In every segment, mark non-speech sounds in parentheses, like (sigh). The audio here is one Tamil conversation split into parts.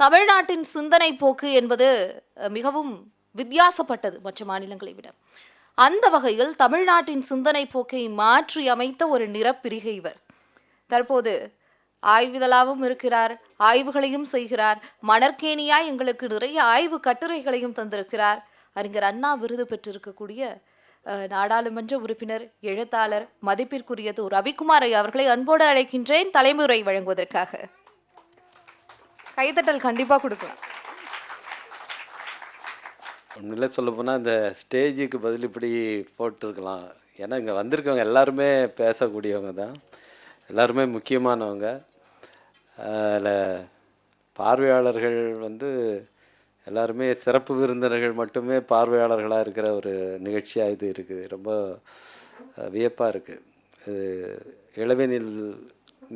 தமிழ்நாட்டின் சிந்தனை போக்கு என்பது மிகவும் வித்தியாசப்பட்டது மற்ற மாநிலங்களை விட. அந்த வகையில் தமிழ்நாட்டின் சிந்தனை போக்கை மாற்றி அமைத்த ஒரு நிறப்பிரிகை இவர். தற்போது ஆய்விதழாவும் இருக்கிறார் ஆய்வுகளையும் செய்கிறார் மணற்கேணியாய் எங்களுக்கு நிறைய ஆய்வு கட்டுரைகளையும் தந்திருக்கிறார். அறிஞர் அண்ணா விருது பெற்றிருக்கக்கூடிய நாடாளுமன்ற உறுப்பினர் எழுத்தாளர் மதிப்பிற்குரியது ரவிக்குமாரை அவர்களை அன்போடு அழைக்கின்றேன் தலைமுறை வழங்குவதற்காக. கைத்தட்டல் கண்டிப்பாக கொடுக்கலாம். உண்மையிலே சொல்ல போனால் இந்த ஸ்டேஜுக்கு பதில் இப்படி போட்டிருக்கலாம். ஏன்னா இங்கே வந்திருக்கவங்க எல்லாருமே பேசக்கூடியவங்க தான். எல்லாருமே முக்கியமானவங்க. அதில் பார்வையாளர்கள் வந்து எல்லாருமே சிறப்பு விருந்தினர்கள் மட்டுமே பார்வையாளர்களாக இருக்கிற ஒரு நிகழ்ச்சியாக இது இருக்குது. ரொம்ப வியப்பாக இருக்குது இது இளவேனில்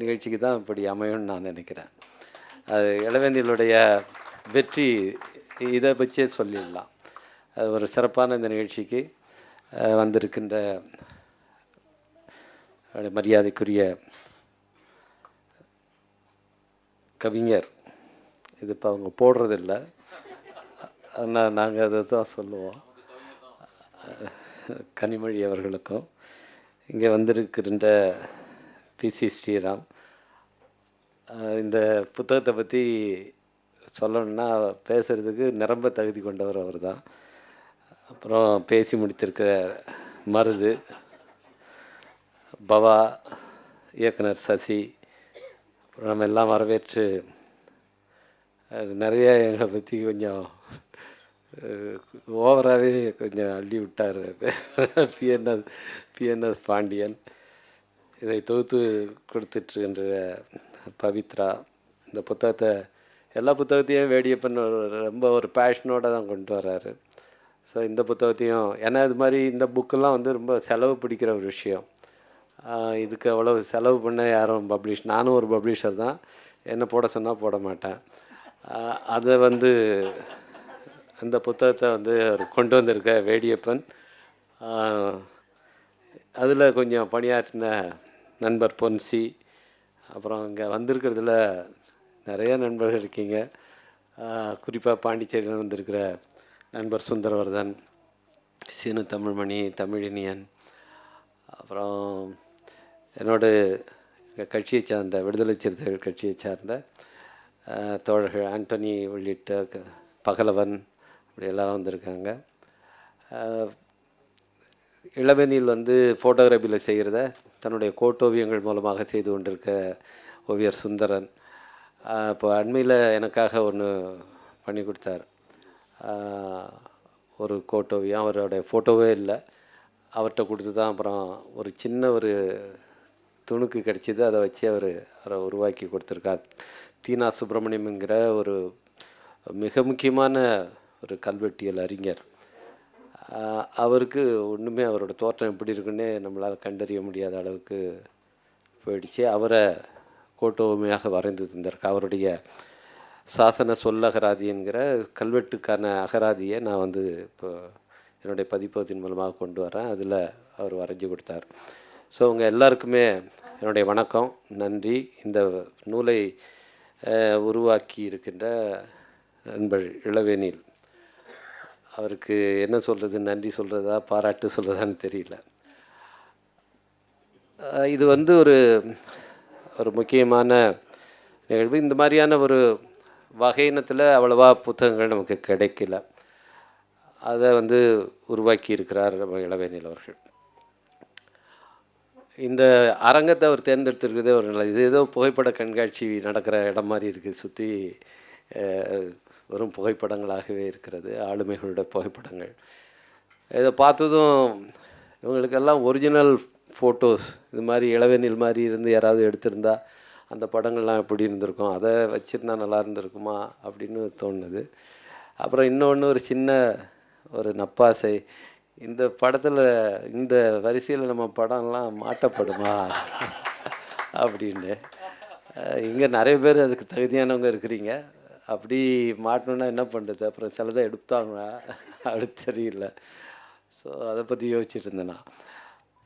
நிகழ்ச்சிக்கு தான் இப்படி அமையும்னு நான் நினைக்கிறேன். அது இளவேனிலுடைய வெற்றி இதை வச்சே சொல்லிடலாம். அது ஒரு சிறப்பான இந்த நிகழ்ச்சிக்கு வந்திருக்கின்ற மரியாதைக்குரிய கவிஞர். இது இப்போ அவங்க போடுறதில்ல. ஆனால் நாங்கள் அதை தான் சொல்லுவோம். கனிமொழி அவர்களுக்கும். இங்கே வந்திருக்கின்ற பிசி ஸ்ரீராம். இந்த புத்தகத்தை பற்றி சொல்லணும்னா பேசுகிறதுக்கு நிரம்ப தகுதி கொண்டவர் அவர் தான் அப்புறம் பேசி முடித்திருக்கிற மருது பவா இயக்குனர் சசி அப்புறம் நம்ம எல்லாம் வரவேற்று அது நிறைய எங்களை பற்றி கொஞ்சம் ஓவராகவே கொஞ்சம் அள்ளி விட்டார். BNS BNS Pandian. இதை தொகுத்து கொடுத்துட்ருக்கின்ற பவித்ரா இந்த புத்தகத்தை எல்லா புத்தகத்தையும் வேடியப்பன் ரொம்ப ஒரு பேஷனோடு தான் கொண்டு வர்றாரு. ஸோ இந்த புத்தகத்தையும் ஏன்னா இது மாதிரி இந்த புக்கெல்லாம் வந்து ரொம்ப செலவு பிடிக்கிற ஒரு விஷயம். இதுக்கு அவ்வளோ செலவு பண்ண யாரும் பப்ளிஷ் நானும் ஒரு பப்ளிஷர் தான். என்ன போட சொன்னால் போட மாட்டேன். அதை வந்து அந்த புத்தகத்தை வந்து அவர் கொண்டு வந்திருக்க வேடியப்பன். அதில் கொஞ்சம் பணியாற்றின நண்பர் பொன்சி அப்புறம் இங்கே வந்திருக்கிறதுல நிறைய நண்பர்கள் இருக்கீங்க. குறிப்பாக பாண்டிச்சேரியில் வந்திருக்கிற நண்பர் சுந்தரவர்தன் சீனு தமிழ்மணி தமிழினியன். அப்புறம் என்னோட கட்சியை சார்ந்த விடுதலை சிறுத்தைகள் கட்சியை சார்ந்த தோழர்கள் ஆண்டனி உள்ளிட்ட பகலவன் இப்படி எல்லாரும் வந்திருக்காங்க. இளவெனில் வந்து ஃபோட்டோகிராஃபியில் செய்கிறத தன்னுடைய கோட்டோவியங்கள் மூலமாக செய்து கொண்டிருக்க ஓவியர் சுந்தரன். இப்போ அண்மையில் எனக்காக ஒன்று பண்ணி கொடுத்தார். ஒரு கோட்டோவியம். அவருடைய ஃபோட்டோவே இல்லை. அவர்கிட்ட கொடுத்து தான் அப்புறம் ஒரு சின்ன ஒரு துணுக்கு கிடச்சிது. அதை வச்சு அவர் அவரை உருவாக்கி கொடுத்துருக்கார். தீனா சுப்பிரமணியம்ங்கிற ஒரு மிக முக்கியமான ஒரு கல்வெட்டியல் அறிஞர். அவருக்கு ஒன்றுமே அவரோட தோற்றம் எப்படி இருக்குன்னே நம்மளால் கண்டறிய முடியாத அளவுக்கு போயிடுச்சு. அவரை கோட்டோமையாக வரைந்து தந்திருக்க அவருடைய சாசன சொல்லகராதி என்கிற கல்வெட்டுக்கான அகராதியை நான் வந்து இப்போ என்னுடைய பதிப்பகத்தின் மூலமாக கொண்டு வரேன் அதில் அவர் வரைஞ்சி கொடுத்தார். ஸோ உங்கள் எல்லாருக்குமே என்னுடைய வணக்கம் நன்றி. இந்த நூலை உருவாக்கி இருக்கின்ற நண்பர் இளவேனில். அவருக்கு என்ன சொல்கிறது நன்றி சொல்கிறதா பாராட்டு சொல்கிறதான்னு தெரியல. இது வந்து ஒரு ஒரு முக்கியமான நிகழ்வு. இந்த மாதிரியான ஒரு வகையினத்தில் அவ்வளவா புத்தகங்கள் நமக்கு கிடைக்கல. அதை வந்து உருவாக்கி இருக்கிறார் நம்ம இளவேனில் அவர்கள். இந்த அரங்கத்தை அவர் தேர்ந்தெடுத்திருக்கிறதே ஒரு நல்ல இது. ஏதோ புகைப்பட கண்காட்சி நடக்கிற இடம் மாதிரி இருக்குது சுற்றி வெறும் புகைப்படங்களாகவே இருக்கிறது ஆளுமைகளோட புகைப்படங்கள். இதை பார்த்ததும் இவங்களுக்கெல்லாம் ஒரிஜினல் ஃபோட்டோஸ் இது மாதிரி இளவெனில் மாதிரி இருந்து யாராவது எடுத்திருந்தா அந்த படங்கள்லாம் எப்படி இருந்திருக்கும் அதை வச்சுருந்தா நல்லா இருந்திருக்குமா அப்படின்னு தோணுது. அப்புறம் இன்னொன்று ஒரு சின்ன ஒரு நப்பாசை இந்த படத்தில் இந்த வரிசையில் நம்ம படம்லாம் மாட்டப்படுமா அப்படின்னு. இங்கே நிறைய பேர் அதுக்கு தகுதியானவங்க இருக்கிறீங்க. அப்படி மாட்டணுன்னா என்ன பண்ணுறது அப்புறம் சிலதை எடுத்தாங்களா அப்படி தெரியல. ஸோ அதை பற்றி யோசிச்சுட்டு இருந்தேன் நான்.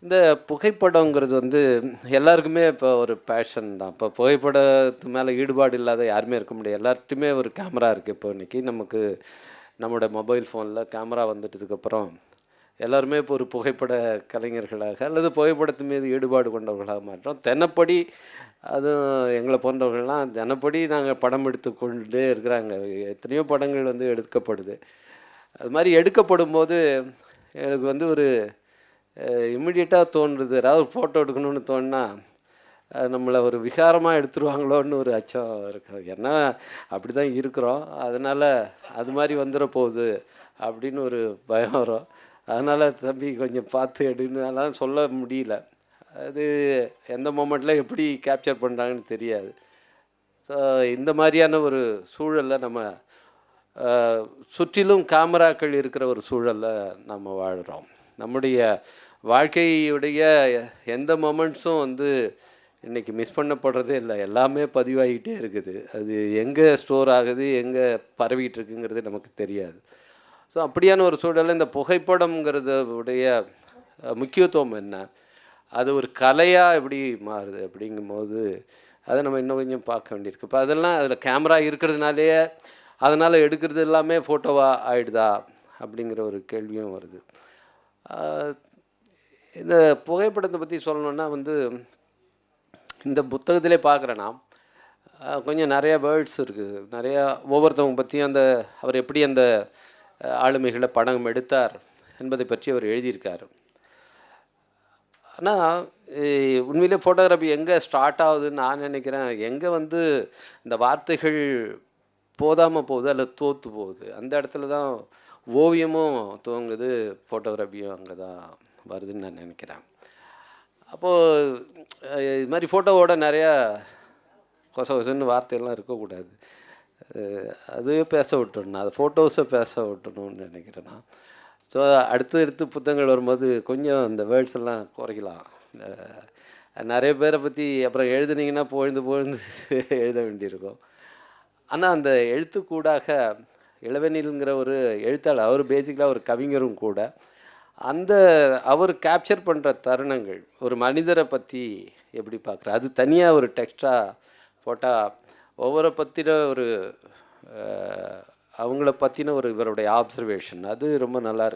இந்த புகைப்படங்கிறது வந்து எல்லாருக்குமே இப்போ ஒரு பேஷன் தான். இப்போ புகைப்படத்து மேலே ஈடுபாடு இல்லாத யாருமே இருக்க முடியாது. எல்லார்ட்டுமே ஒரு கேமரா இருக்குது இப்போ இன்றைக்கி நமக்கு நம்மளோட மொபைல் ஃபோனில் கேமரா வந்துட்டதுக்கப்புறம் எல்லாருமே இப்போ ஒரு புகைப்பட கலைஞர்களாக அல்லது புகைப்படத்து மீது ஈடுபாடு கொண்டவர்களாக மாற்றோம். தினப்படி அதுவும் எங்களை போன்றவர்கள்லாம் தினப்படி நாங்கள் படம் எடுத்து கொண்டே இருக்கிறாங்க. எத்தனையோ படங்கள் வந்து எடுக்கப்படுது. அது மாதிரி எடுக்கப்படும் போது எனக்கு வந்து ஒரு இம்மிடியட்டாக தோன்றுது. ஏதாவது ஒரு ஃபோட்டோ எடுக்கணும்னு தோணுனா நம்மளை ஒரு விகாரமாக எடுத்துருவாங்களோன்னு ஒரு அச்சம் இருக்கு. ஏன்னா அப்படி தான் இருக்கிறோம். அதனால் அது மாதிரி வந்துட போகுது அப்படின்னு ஒரு பயம் வரும். அதனால் தம்பி கொஞ்சம் பார்த்து எடுன்னு அதெல்லாம் சொல்ல முடியல. அது எந்த மொமெண்ட்டில் எப்படி கேப்சர் பண்ணுறாங்கன்னு தெரியாது. ஸோ இந்த மாதிரியான ஒரு சூழலில் நம்ம சுற்றிலும் கேமராக்கள் இருக்கிற ஒரு சூழலில் நம்ம வாழ்கிறோம் நம்முடைய வாழ்க்கையுடைய எந்த மொமெண்ட்ஸும் வந்து இன்றைக்கி மிஸ் பண்ணப்படுறதே இல்லை. எல்லாமே பதிவாகிட்டே இருக்குது. அது எங்கே ஸ்டோர் ஆகுது எங்கே பரவிட்டு இருக்குங்கிறது நமக்கு தெரியாது. ஸோ அப்படியான ஒரு சூழலில் இந்த புகைப்படம்ங்கிறது உடைய முக்கியத்துவம் என்ன? அது ஒரு கலையாக எப்படி மாறுது அப்படிங்கும்போது அதை நம்ம இன்னும் கொஞ்சம் பார்க்க வேண்டியிருக்கு. இப்போ அதெல்லாம் அதில் கேமரா இருக்கிறதுனாலேயே அதனால் எடுக்கிறது எல்லாமே ஃபோட்டோவாக ஆயிடுதா? அப்படிங்கிற ஒரு கேள்வியும் வருது. இந்த புகைப்படத்தை பற்றி சொல்லணுன்னா வந்து இந்த புத்தகத்திலே பார்க்குறேன்னா கொஞ்சம் நிறைய வேர்ட்ஸ் இருக்குது. நிறையா ஒவ்வொருத்தவங்க பற்றியும் அந்த அவர் எப்படி அந்த ஆளுமைகளை படம் எடுத்தார் என்பதை பற்றி அவர் எழுதியிருக்கார். ஆனால் உண்மையிலே ஃபோட்டோகிராஃபி எங்கே ஸ்டார்ட் ஆகுதுன்னு நான் நினைக்கிறேன். எங்கே வந்து இந்த வார்த்தைகள் போதாமல் போகுது அல்லது தோற்று போகுது அந்த இடத்துல தான் ஓவியமும் துவங்குது ஃபோட்டோகிராஃபியும் அங்கே தான் வருதுன்னு நான் நினைக்கிறேன். அப்போது இது மாதிரி ஃபோட்டோவோட நிறையா கொச கொசன்னு வார்த்தையெல்லாம் இருக்கக்கூடாது. அதுவே பேச விட்டுணும் அது ஃபோட்டோஸை பேச விட்டணும்னு நினைக்கிறேன். நான் ஸோ அடுத்து அடுத்து புத்தகங்கள் வரும்போது கொஞ்சம் இந்த வேர்ட்ஸ் எல்லாம் குறைக்கலாம். நிறைய பேரை பற்றி அப்புறம் எழுதுனீங்கன்னா பொழுது பொழுது (laughs) எழுத வேண்டியிருக்கும். ஆனால் அந்த எழுத்துக்கூடாக இளவெனில்ங்கிற ஒரு எழுத்தாளர் அவர் பேசிக்கலாக ஒரு கவிஞரும் கூட அந்த அவர் கேப்சர் பண்ணுற தருணங்கள் ஒரு மனிதரை பற்றி எப்படி பார்க்குற அது தனியாக ஒரு டெக்ஸ்டாக போட்டால் ஒவ்வொரு பற்றின ஒரு அவங்கள பற்றின ஒரு இவருடைய ஆப்சர்வேஷன் அது ரொம்ப நல்லா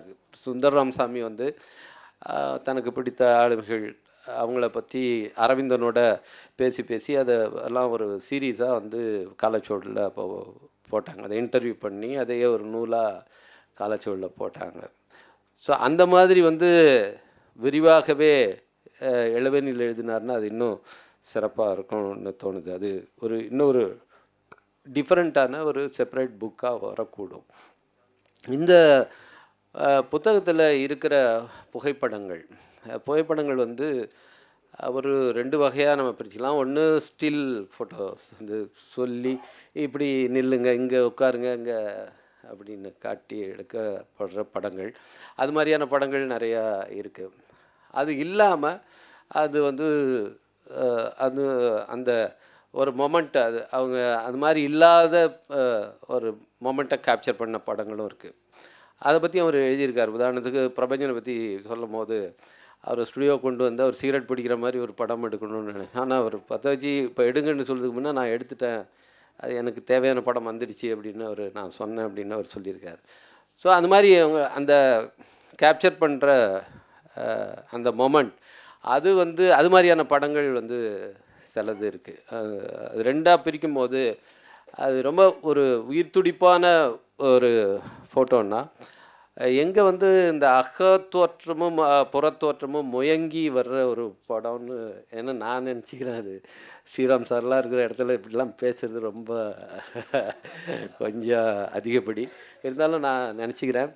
சுந்தரராம் சாமி வந்து தனக்கு பிடித்த ஆளுமைகள் அவங்கள பற்றி அரவிந்தனோட பேசி பேசி அதை எல்லாம் ஒரு சீரீஸாக வந்து காலச்சோடில் அப்போ போட்டாங்க. அதை இன்டர்வியூ பண்ணி அதையே ஒரு நூலாக காலச்சோடில் போட்டாங்க. ஸோ அந்த மாதிரி வந்து விரிவாகவே இளவெனில் எழுதினார்னா அது இன்னும் சிறப்பாக இருக்கும்னு தோணுது. அது ஒரு இன்னொரு டிஃப்ரெண்ட்டான ஒரு செப்பரேட் புக்காக வரக்கூடும். இந்த புத்தகத்தில் இருக்கிற புகைப்படங்கள் புகைப்படங்கள் வந்து ஒரு ரெண்டு வகையாக நம்ம பிரிச்சுக்கலாம். ஒன்று ஸ்டில் ஃபோட்டோஸ் வந்து சொல்லி இப்படி நில்லுங்க இங்கே உட்காருங்க இங்கே அப்படின்னு காட்டி எடுக்கப்படுற படங்கள். அது மாதிரியான படங்கள் நிறையா இருக்குது அது இல்லாமல் அது வந்து அது அந்த ஒரு மொமெண்ட்டு அது அவங்க அது மாதிரி இல்லாத ஒரு மொமெண்ட்டை கேப்சர் பண்ண படங்களும் இருக்குது அதை பற்றி அவர் எழுதியிருக்கார். உதாரணத்துக்கு பிரபஞ்சனை பற்றி சொல்லும் போது அவர் ஸ்டுடியோ கொண்டு வந்து அவர் சிகரெட் பிடிக்கிற மாதிரி ஒரு படம் எடுக்கணும்னு நினைச்சேன் ஆனால் அவர் பற்ற வச்சு இப்போ எடுங்கன்னு சொல்கிறதுக்கு முன்னே நான் எடுத்துட்டேன். அது எனக்கு தேவையான படம் வந்துடுச்சு அப்படின்னு அவர் நான் சொன்னேன் அப்படின்னு அவர் சொல்லியிருக்கார். ஸோ அந்த மாதிரி அவங்க அந்த கேப்சர் பண்ணுற அந்த மொமெண்ட் அது வந்து அது மாதிரியான படங்கள் வந்து சிலது இருக்குது அது ரெண்டாக பிரிக்கும் போது அது ரொம்ப ஒரு உயிர் துடிப்பான ஒரு ஃபோட்டோன்னா எங்கே வந்து இந்த அகத்தோற்றமும் புறத்தோற்றமும் முயங்கி வர்ற ஒரு படம்னு ஏன்னா நான் நினச்சிக்கிறேன் அது. ஸ்ரீராம் சார்லாம் இருக்கிற இடத்துல இப்படிலாம் பேசுறது ரொம்ப கொஞ்சம் அதிகப்படி. இருந்தாலும் நான் நினச்சிக்கிறேன்.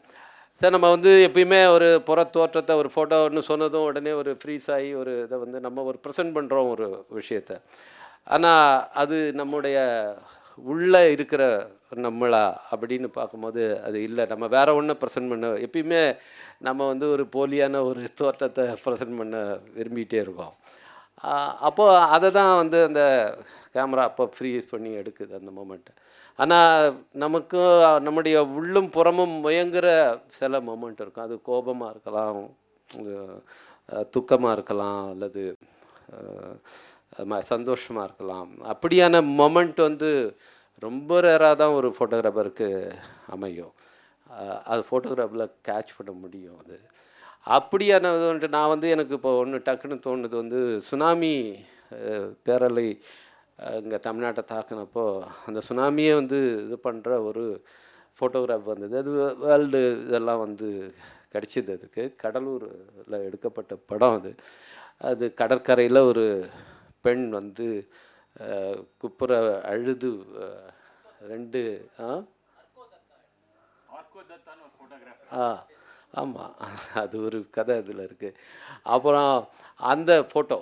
சார் நம்ம வந்து எப்பயுமே ஒரு புறத்தோற்றத்தை ஒரு ஃபோட்டோன்னு சொன்னதும் உடனே ஒரு ஃப்ரீஸ் ஆகி ஒரு இதை வந்து நம்ம ஒரு ப்ரெசென்ட் பண்ணுறோம் ஒரு விஷயத்த. ஆனால் அது நம்முடைய உள்ளே இருக்கிற நம்மளா அப்படின்னு பார்க்கும்போது அது இல்லை. நம்ம வேற ஒன்றும் ப்ரெசென்ட் பண்ண எப்பயுமே நம்ம வந்து ஒரு போலியான ஒரு தோற்றத்தை ப்ரெசென்ட் பண்ண விரும்பிகிட்டே இருக்கோம். அப்போது அதை தான் வந்து அந்த கேமரா அப்போ ஃப்ரீஸ் பண்ணி எடுக்குது அந்த மூமெண்ட்டை ஆனால் நமக்கு நம்முடைய உள்ளும் புறமும் முயங்குற சில மொமெண்ட் இருக்கும். அது கோபமாக இருக்கலாம் துக்கமாக இருக்கலாம் அல்லது சந்தோஷமாக இருக்கலாம். அப்படியான மொமெண்ட் வந்து ரொம்ப ரேராக தான் ஒரு ஃபோட்டோகிராஃபருக்கு அமையும். அது ஃபோட்டோகிராஃபில் கேட்ச் பண்ண முடியும் அது. அப்படியான வந்துட்டு நான் வந்து எனக்கு இப்போ ஒன்று டக்குன்னு தோணுது வந்து சுனாமி பேரலை இங்கே தமிழ்நாட்டை தாக்குனப்போ அந்த சுனாமியே வந்து இது பண்ணுற ஒரு ஃபோட்டோகிராஃப் வந்தது. அது வேர்ல்டு இதெல்லாம் வந்து கிடச்சிது அதுக்கு. கடலூரில் எடுக்கப்பட்ட படம் அது. அது கடற்கரையில் ஒரு பெண் வந்து குப்புற அழுது ரெண்டு ஆ? ஆ ஆமாம் அது ஒரு கதை அதில் இருக்குது அப்புறம் அந்த ஃபோட்டோ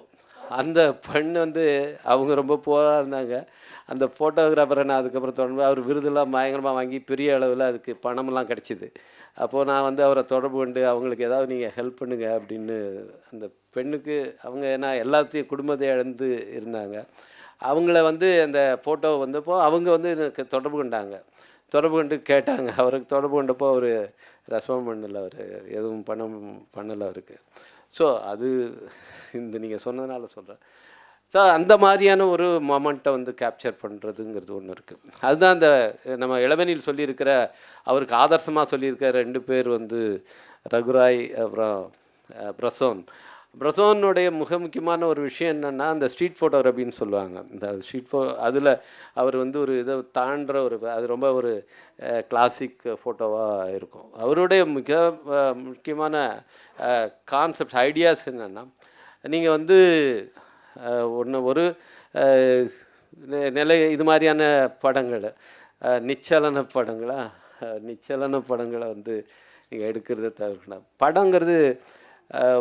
அந்த பெண் வந்து அவங்க ரொம்ப போராக இருந்தாங்க. அந்த ஃபோட்டோகிராஃபரை நான் அதுக்கப்புறம் தொடர்பு அவர் விருதெல்லாம் பயங்கரமாக வாங்கி பெரிய அளவில் அதுக்கு பணமெல்லாம் கிடச்சிது. அப்போது நான் வந்து அவரை தொடர்பு கொண்டு அவங்களுக்கு ஏதாவது நீங்கள் ஹெல்ப் பண்ணுங்க அப்படின்னு அந்த பெண்ணுக்கு அவங்க ஏன்னா எல்லாத்தையும் குடும்பத்தை இழந்து இருந்தாங்க. அவங்கள வந்து அந்த ஃபோட்டோ வந்தப்போ அவங்க வந்து எனக்கு தொடர்பு கொண்டாங்க. தொடர்பு கொண்டு கேட்டாங்க. அவருக்கு தொடர்பு கொண்டப்போ அவர் ரெஸ்பாண்ட் பண்ணலை அவர். எதுவும் பண்ண பண்ணலை அவருக்கு. ஸோ அது இந்த நீங்கள் சொன்னதுனால சொல்கிறேன் ஸோ அந்த மாதிரியான ஒரு மொமெண்ட்டை வந்து கேப்சர் பண்ணுறதுங்கிறது ஒன்று இருக்குது அதுதான் அந்த நம்ம இளவனில் சொல்லியிருக்கிற அவருக்கு ஆதர்சமாக சொல்லியிருக்கிற ரெண்டு பேர் வந்து ரகுராய் அப்புறம் பிரசோன். பிரசோனுடைய மிக முக்கியமான ஒரு விஷயம் என்னென்னா அந்த ஸ்ட்ரீட் ஃபோட்டோகிராஃபின்னு சொல்லுவாங்க. இந்த ஸ்ட்ரீட் ஃபோ அதில் அவர் வந்து ஒரு இதை தாண்டுற ஒரு அது ரொம்ப ஒரு கிளாசிக் ஃபோட்டோவாக இருக்கும். அவருடைய மிக முக்கியமான கான்செப்ட் ஐடியாஸ் என்னென்னா நீங்கள் வந்து ஒன்று ஒரு நிலை இது மாதிரியான படங்கள் நிச்சலன படங்களா நிச்சலன படங்களை வந்து நீங்கள் எடுக்கிறத தவிர்க்கணும். படங்கிறது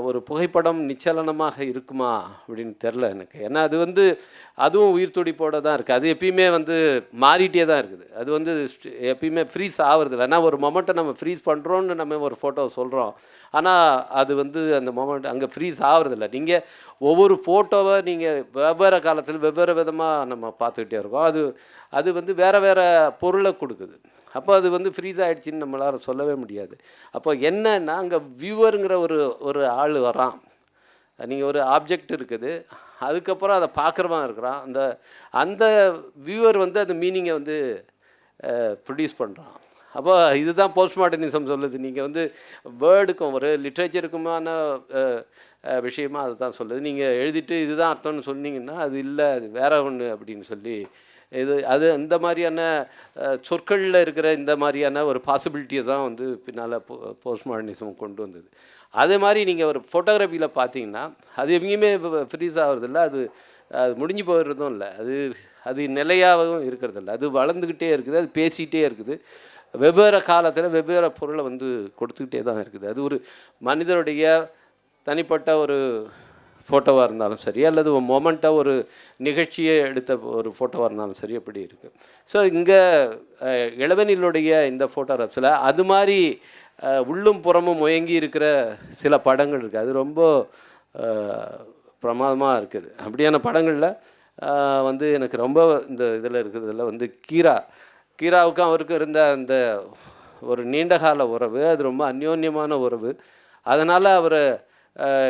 ஒரு புகைப்படம் நிச்சலனமாக இருக்குமா அப்படின்னு தெரில எனக்கு. ஏன்னா அது வந்து அதுவும் உயிர் துடிப்போட தான் இருக்குது அது எப்பயுமே வந்து மாறிட்டே தான் இருக்குது. அது வந்து எப்பயுமே ஃப்ரீஸ் ஆகிறது இல்லை. ஏன்னா ஒரு மொமெண்ட்டை நம்ம ஃப்ரீஸ் பண்ணுறோன்னு நம்ம ஒரு ஃபோட்டோ சொல்கிறோம் ஆனால் அது வந்து அந்த மொமெண்ட் அங்கே ஃப்ரீஸ் ஆகிறதில்ல நீங்கள் ஒவ்வொரு ஃபோட்டோவை நீங்கள் வெவ்வேறு காலத்தில் வெவ்வேறு விதமாக நம்ம பார்த்துக்கிட்டே இருக்கோம். அது அது வந்து வேறு வேறு பொருளை கொடுக்குது. அப்போ அது வந்து ஃப்ரீஸ் ஆகிடுச்சின்னு நம்மளால் சொல்லவே முடியாது. அப்போ என்னன்னா அங்கே வியூவருங்கிற ஒரு ஒரு ஆள் வரான். நீங்கள் ஒரு ஆப்ஜெக்ட் இருக்குது அதுக்கப்புறம் அதை பார்க்குறவன் இருக்கிறான். அந்த அந்த வியூவர் வந்து அந்த மீனிங்கை வந்து ப்ரொடியூஸ் பண்ணுறான் அப்போ இதுதான் போஸ்ட்மார்டனிசம் சொல்லுது. நீங்கள் வந்து வேர்டுக்கும் ஒரு லிட்ரேச்சருக்குமான விஷயமா அதை தான் சொல்லுது. நீங்கள் எழுதிட்டு இதுதான் அர்த்தம்னு சொன்னீங்கன்னா அது இல்லை அது வேற ஒன்று அப்படின்னு சொல்லி இது அது இந்த மாதிரியான சொற்களில் இருக்கிற இந்த மாதிரியான ஒரு பாசிபிலிட்டியை தான் வந்து பின்னால் போ போஸ்ட் மாடர்னிசம் கொண்டு வந்தது. அதே மாதிரி நீங்கள் ஒரு ஃபோட்டோகிராஃபியில் பார்த்தீங்கன்னா அது எங்கேயுமே ஃப்ரீஸ் ஆகிறதில்ல. அது அது முடிஞ்சு போயிடுறதும் இல்லை. அது அது நிலையாகவும் இருக்கிறதில்ல. அது வளர்ந்துக்கிட்டே இருக்குது. அது பேசிக்கிட்டே இருக்குது. வெவ்வேறு காலத்தில் வெவ்வேறு பொருளை வந்து கொடுத்துக்கிட்டே தான் இருக்குது. அது ஒரு மனிதருடைய தனிப்பட்ட ஒரு ஃபோட்டோவாக இருந்தாலும் சரி அல்லது ஒரு மொமெண்ட்டாக ஒரு நிகழ்ச்சியை எடுத்த ஒரு ஃபோட்டோவாக இருந்தாலும் சரி அப்படி இருக்குது ஸோ இங்கே இளவனிலுடைய இந்த ஃபோட்டோகிராஃப்ஸில் அது மாதிரி உள்ளும் புறமும் முயங்கி இருக்கிற சில படங்கள் இருக்குது அது ரொம்ப பிரமாதமாக இருக்குது. அப்படியான படங்களில் வந்து எனக்கு ரொம்ப இந்த இதில் இருக்கிறதுல வந்து கீரா கீராவுக்கும் அவருக்கும் இருந்த அந்த ஒரு நீண்டகால உறவு அது ரொம்ப அந்யோன்யமான உறவு. அதனால் அவரை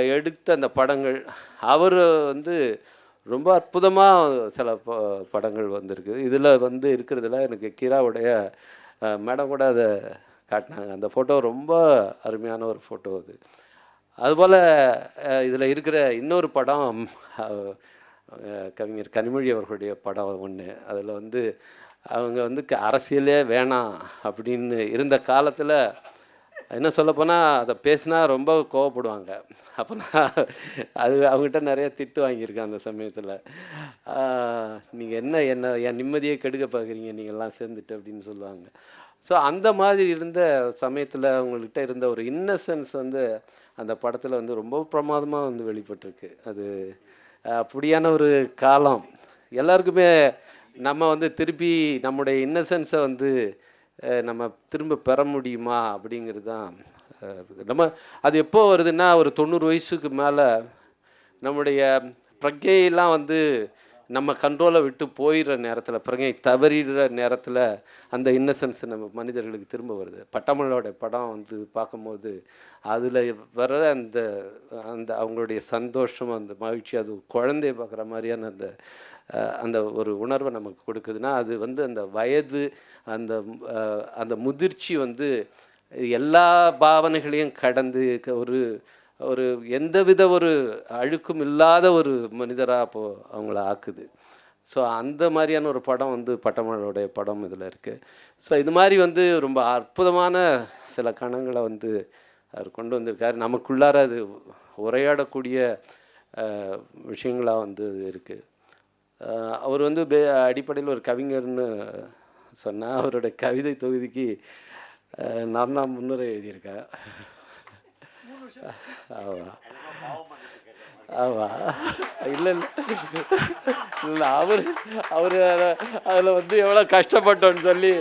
எடுத்த அந்த படங்கள் அவர் வந்து ரொம்ப அற்புதமாக சில ப படங்கள் வந்திருக்கு இதில் வந்து இருக்கிறதுல எனக்கு கீராவுடைய மேடம் கூட அதை காட்டினாங்க. அந்த ஃபோட்டோ ரொம்ப அருமையான ஒரு ஃபோட்டோ அது. அதுபோல் இதில் இருக்கிற இன்னொரு படம் கவிஞர் கனிமொழி அவர்களுடைய படம் ஒன்று அதில் வந்து அவங்க வந்து க- அரசியலே வேணாம் அப்படின்னு இருந்த காலத்தில் என்ன சொல்லப்போனால் அதை பேசினா ரொம்ப கோவப்படுவாங்க. அப்போ நான் அது அவங்ககிட்ட நிறைய திட்டு வாங்கியிருக்கேன் அந்த சமயத்தில். நீங்கள் என்ன என்ன என் நிம்மதியை கெடுக்க பார்க்குறீங்க? நீங்கள்லாம் சேர்ந்துட்டு அப்படின்னு சொல்லுவாங்க. ஸோ அந்த மாதிரி இருந்த சமயத்தில் அவங்கள்கிட்ட இருந்த ஒரு இன்னசென்ஸ் வந்து அந்த படத்தில் வந்து ரொம்ப பிரமாதமாக வந்து வெளிப்பட்டிருக்கு. அது அப்படியான ஒரு காலம். எல்லாருக்குமே நம்ம வந்து திருப்பி நம்முடைய இன்னசென்ஸை வந்து நம்ம திரும்ப பெற முடியுமா அப்படிங்கிறது தான் நம்ம அது எப்போ வருதுன்னா ஒரு தொண்ணூறு வயசுக்கு மேலே நம்முடைய பிரஜையெல்லாம் வந்து நம்ம கண்ட்ரோலை விட்டு போயிடுற நேரத்தில் பிரங்கை தவறிடுற நேரத்தில் அந்த இன்னசென்ஸ் நம்ம மனிதர்களுக்கு திரும்ப வருது. பட்டமளோட படம் வந்து பார்க்கும்போது அதில் வர அந்த அந்த அவங்களுடைய சந்தோஷம் அந்த மகிழ்ச்சி அது குழந்தைய பார்க்குற மாதிரியான அந்த அந்த ஒரு உணர்வை நமக்கு கொடுக்குதுன்னா அது வந்து அந்த வயது அந்த அந்த முதிர்ச்சி வந்து எல்லா பாவனைகளையும் கடந்து க- ஒரு ஒரு எந்தவித ஒரு அழுக்கும் இல்லாத ஒரு மனிதராக அப்போது அவங்கள ஆக்குது. ஸோ அந்த மாதிரியான ஒரு படம் வந்து பட்டமழோடைய படம் இதில் இருக்குது ஸோ இது மாதிரி வந்து ரொம்ப அற்புதமான சில கணங்களை வந்து அவர் கொண்டு வந்திருக்காரு. நமக்குள்ளார அது உரையாடக்கூடிய விஷயங்களாக வந்து இருக்குது அவர் வந்து அடிப்படையில் ஒரு கவிஞர்னு சொன்னால் அவருடைய கவிதை தொகுதிக்கு நான் தான் முன்னுரை எழுதியிருக்கேன் ஆமாம் ஆமாம் இல்லை இல்லை. அவர் அவர் அதில் வந்து எவ்வளோ கஷ்டப்பட்டோன்னு சொல்லி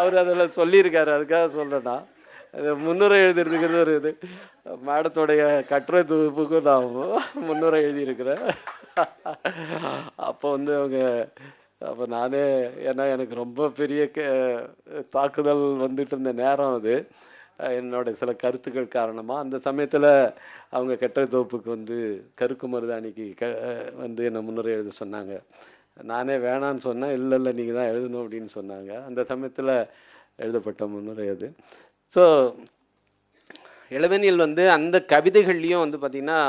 அவர் அதில் சொல்லியிருக்காரு. அதுக்காக சொல்கிறேன்னா அது முன்னுரை எழுதுறதுக்கு ஒரு இது. மேடத்தோடைய கட்டுரை தொகுப்புக்கும் நான் முன்னுரை எழுதியிருக்கிறேன். அப்போ வந்து அவங்க அப்போ நானே ஏன்னா எனக்கு ரொம்ப பெரிய க தாக்குதல் வந்துட்டு இருந்த நேரம் அது. என்னோட சில கருத்துக்கள் காரணமாக அந்த சமயத்தில் அவங்க கெட்ட தோப்புக்கு வந்து கருக்கு மருதாணிக்கு க வந்து என்னை முன்னுரை எழுத சொன்னாங்க. நானே வேணான்னு சொன்னேன் இல்லை இல்லை நீங்கள் தான் எழுதணும் அப்படின்னு சொன்னாங்க. அந்த சமயத்தில் எழுதப்பட்ட முன்னுரை அது. ஸோ இளவெனியல் வந்து அந்த கவிதைகள்லேயும் வந்து பார்த்திங்கன்னா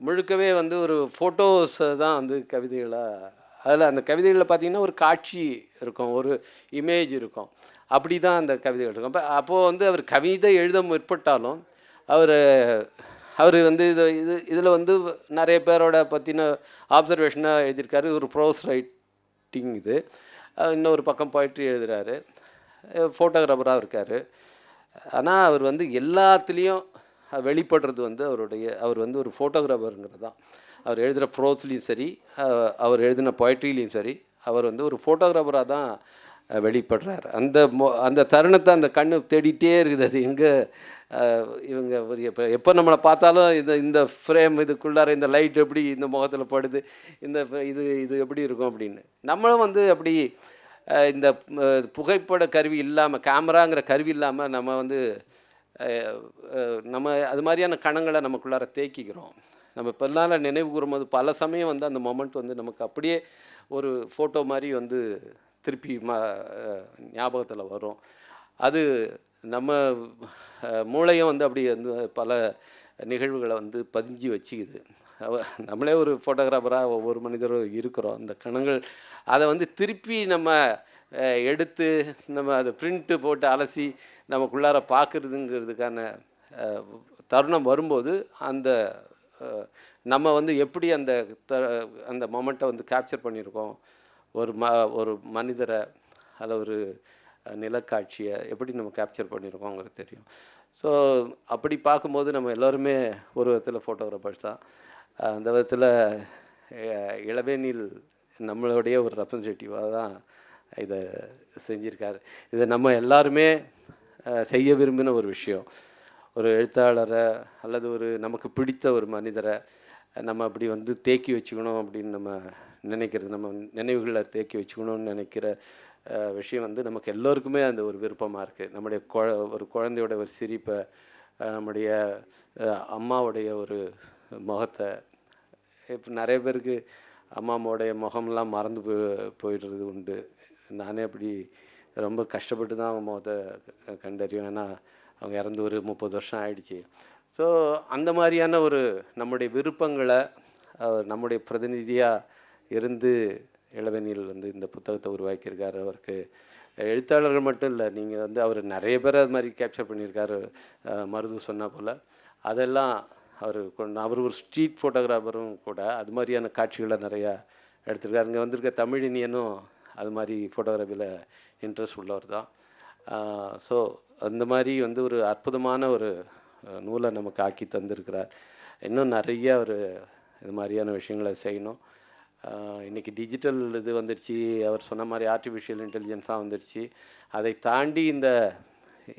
முழுக்கவே வந்து ஒரு ஃபோட்டோஸ் தான் வந்து கவிதைகளாக அதில் அந்த கவிதைகளில் பார்த்தீங்கன்னா ஒரு காட்சி இருக்கும் ஒரு இமேஜ் இருக்கும். அப்படி தான் அந்த கவிதைகள் இருக்கும் அப்போ அப்போது வந்து அவர் கவிதை எழுத முற்பட்டாலும் அவர் அவர் வந்து இது இது இதில் வந்து நிறைய பேரோட பற்றின ஆப்சர்வேஷனாக எழுதியிருக்காரு. ஒரு ப்ரோஸ் ரைட்டிங் இது. இன்னொரு பக்கம் போயிட்டு எழுதுகிறாரு ஃபோட்டோகிராஃபராக இருக்கார். ஆனால் அவர் வந்து எல்லாத்துலேயும் வெளிப்படுறது வந்து அவருடைய அவர் வந்து ஒரு ஃபோட்டோகிராஃபருங்கிறது தான். அவர் எழுதுகிற ப்ரோஸ்லேயும் சரி அவர் எழுதின பொயட்ரிலையும் சரி அவர் வந்து ஒரு ஃபோட்டோகிராஃபராக தான் வெளிப்படுறார். அந்த மோ அந்த தருணத்தை அந்த கண்ணு தேடிட்டே இருக்குது அது. எங்கே இவங்க ஒரு எப்போ எப்போ நம்மளை பார்த்தாலும் இந்த இந்த ஃப்ரேம் இதுக்குள்ளார இந்த லைட் எப்படி இந்த முகத்தில் படுது இந்த இது இது எப்படி இருக்கும் அப்படின்னு. நம்மளும் வந்து அப்படி இந்த புகைப்பட கருவி இல்லாமல் கேமராங்கிற கருவி இல்லாமல் நம்ம வந்து நம்ம அது மாதிரியான கணங்களை நமக்குள்ளார தேக்கிக்கிறோம் நம்ம இப்போல்லாம் நினைவு கூறும்போது பல சமயம் வந்து அந்த மொமெண்ட் வந்து நமக்கு அப்படியே ஒரு ஃபோட்டோ மாதிரி வந்து திருப்பி ம ஞாபகத்தில் வரும். அது நம்ம மூளையும் வந்து அப்படி வந்து பல நிகழ்வுகளை வந்து பதிஞ்சு வச்சுக்குது. நம்மளே ஒரு ஃபோட்டோகிராஃபராக ஒவ்வொரு மனிதரும் இருக்கிறோம். அந்த கணங்கள் அதை வந்து திருப்பி நம்ம எடுத்து நம்ம அதை பிரிண்ட்டு போட்டு அலசி நமக்குள்ளார பார்க்குறதுங்கிறதுக்கான தருணம் வரும்போது அந்த நம்ம வந்து எப்படி அந்த த அந்த மொமெண்ட்டை வந்து கேப்சர் பண்ணியிருக்கோம்? ஒரு ம ஒரு மனிதரை அல்ல ஒரு நிலக்காட்சியை எப்படி நம்ம கேப்சர் பண்ணியிருக்கோங்கிறது தெரியும். ஸோ அப்படி பார்க்கும்போது நம்ம எல்லோருமே ஒரு விதத்தில் ஃபோட்டோகிராஃபர்ஸ் தான். அந்த விதத்தில் இளவேனில் நம்மளுடைய ஒரு ரெப்ரசன்டேட்டிவாக தான் இதை செஞ்சுருக்காரு. இதை நம்ம எல்லாருமே செய்ய விரும்பின ஒரு விஷயம். ஒரு எழுத்தாளரை அல்லது ஒரு நமக்கு பிடித்த ஒரு மனிதரை நம்ம அப்படி வந்து தேக்கி வச்சுக்கணும் அப்படின்னு நம்ம நினைக்கிறது நம்ம நினைவுகளை தேக்கி வச்சுக்கணும்னு நினைக்கிற விஷயம் வந்து நமக்கு எல்லோருக்குமே அந்த ஒரு விருப்பமாக இருக்குது நம்முடைய குழ ஒரு குழந்தையோட ஒரு சிரிப்பை நம்முடைய அம்மாவுடைய ஒரு முகத்தை இப்போ நிறைய பேருக்கு அம்மா அம்மாவுடைய முகம்லாம் மறந்து போய் போயிடுறது உண்டு. நானே அப்படி ரொம்ப கஷ்டப்பட்டு தான் அவங்க முகத்தை கண்டறியும் ஏன்னா அவங்க இறந்து ஒரு முப்பது வருஷம் ஆயிடுச்சு. ஸோ அந்த மாதிரியான ஒரு நம்முடைய விருப்பங்களை நம்முடைய பிரதிநிதியாக இருந்து இளவெனியில் வந்து இந்த புத்தகத்தை உருவாக்கியிருக்காரு. அவருக்கு எழுத்தாளர்கள் மட்டும் இல்லை நீங்கள் வந்து அவர் நிறைய பேர் அது மாதிரி கேப்சர் பண்ணியிருக்காரு. மருது சொன்ன போல். அதெல்லாம் அவர் கொண்டு அவர் ஒரு ஸ்ட்ரீட் ஃபோட்டோகிராஃபரும் கூட அது மாதிரியான காட்சிகளை நிறையா எடுத்திருக்காரு. இங்கே வந்திருக்க தமிழினியனும் அது மாதிரி ஃபோட்டோகிராஃபியில் இன்ட்ரெஸ்ட் உள்ளவர் தான். ஸோ அந்த மாதிரி வந்து ஒரு அற்புதமான ஒரு நூலை நமக்கு ஆக்கி தந்திருக்கிறார். இன்னும் நிறைய ஒரு இது மாதிரியான விஷயங்களை செய்யணும். இன்றைக்கி இன்னைக்கு டிஜிட்டல் இது வந்துடுச்சு. அவர் சொன்ன மாதிரி ஆர்டிஃபிஷியல் இன்டெலிஜென்ஸாக வந்துடுச்சு. அதை தாண்டி இந்த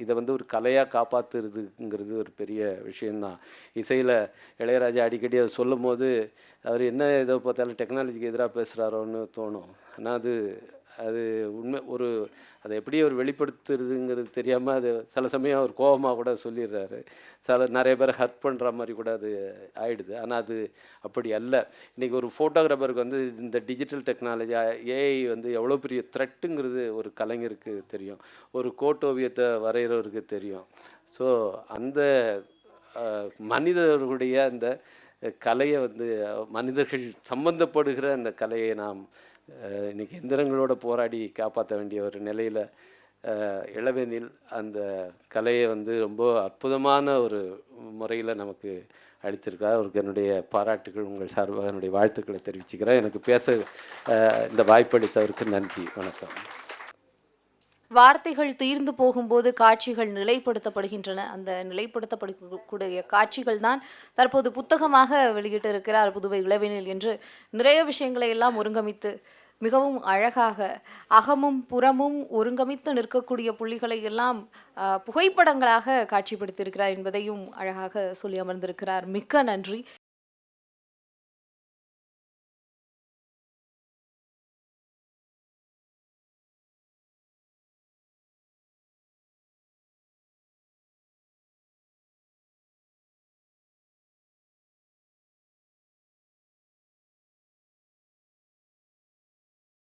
இதை வந்து ஒரு கலையாக காப்பாற்றுறதுங்கிறது ஒரு பெரிய விஷயந்தான் இசையில் இளையராஜா அடிக்கடி அதை சொல்லும் போது அவர் என்ன ஏதோ பார்த்தாலும் டெக்னாலஜிக்கு எதிராக பேசுகிறாரோன்னு தோணும். ஆனால் அது அது உண்மை ஒரு அதை எப்படி அவர் வெளிப்படுத்துறதுங்கிறது தெரியாமல் அது சில சமயம் அவர் கோபமாக கூட சொல்லிடுறாரு. சில நிறைய பேர் ஹர்ட் பண்ணுற மாதிரி கூட அது ஆயிடுது. ஆனால் அது அப்படி அல்ல. இன்றைக்கி ஒரு ஃபோட்டோகிராஃபருக்கு வந்து இந்த டிஜிட்டல் டெக்னாலஜி ஏஐ வந்து எவ்வளோ பெரிய த்ரெட்டுங்கிறது ஒரு கலைஞருக்கு தெரியும். ஒரு கோட்டோவியத்தை வரைகிறவருக்கு தெரியும். ஸோ அந்த மனிதர்களுடைய அந்த கலையை வந்து மனிதர்கள் சம்பந்தப்படுகிற அந்த கலையை நாம் இன்றைக்கி எந்திரங்களோட போராடி காப்பாற்ற வேண்டிய ஒரு நிலையில் இளவேனில் அந்த கலையை வந்து ரொம்ப அற்புதமான ஒரு முறையில் நமக்கு அளித்திருக்கார் அவருக்கு என்னுடைய பாராட்டுகள் உங்கள் சார்பாக என்னுடைய வாழ்த்துக்களை தெரிவிச்சுக்கிறேன். எனக்கு பேச இந்த இந்த வாய்ப்பளித்தவருக்கு நன்றி. வணக்கம். வார்த்தைகள் தீர்ந்து போகும்போது காட்சிகள் நிலைப்படுத்தப்படுகின்றன. அந்த நிலைப்படுத்தப்படக்கூடிய காட்சிகள் தான் தற்போது புத்தகமாக வெளியிட்டு இருக்கிறார் புதுவை இளவேனில் என்று நிறைய விஷயங்களை எல்லாம் ஒருங்கமித்து மிகவும் அழகாக அகமும் புறமும் ஒருங்கமித்து நிற்கக்கூடிய புள்ளிகளை எல்லாம் புகைப்படங்களாக காட்சிப்படுத்தியிருக்கிறார் என்பதையும் அழகாக சொல்லி அமர்ந்திருக்கிறார். மிக்க நன்றி.